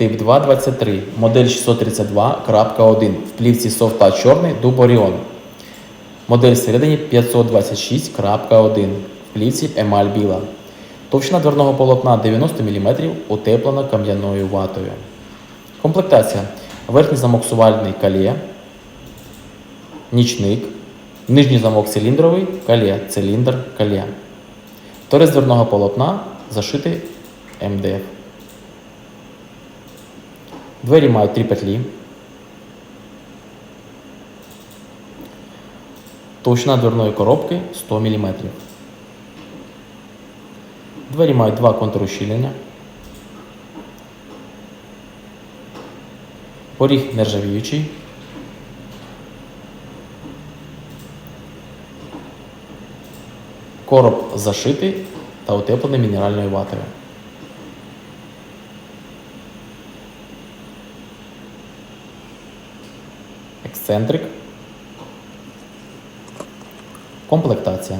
Тип 223, модель 632.1 в плівці софта чорний дуб Оріон. Модель всередині 526.1 в плівці емаль біла. Товщина дверного полотна 90 мм, утеплена кам'яною ватою. Комплектація. Верхній замок сувальний калє, нічник, нижній замок циліндровий, калє, циліндр, калє. Торець дверного полотна зашитий МДФ. Двері мають три петлі. Товщина дверної коробки 100 мм. Двері мають два контрощілення. Поріг нержавіючий. Короб зашитий та утеплений мінеральною ватою. Ексцентрик. Комплектація.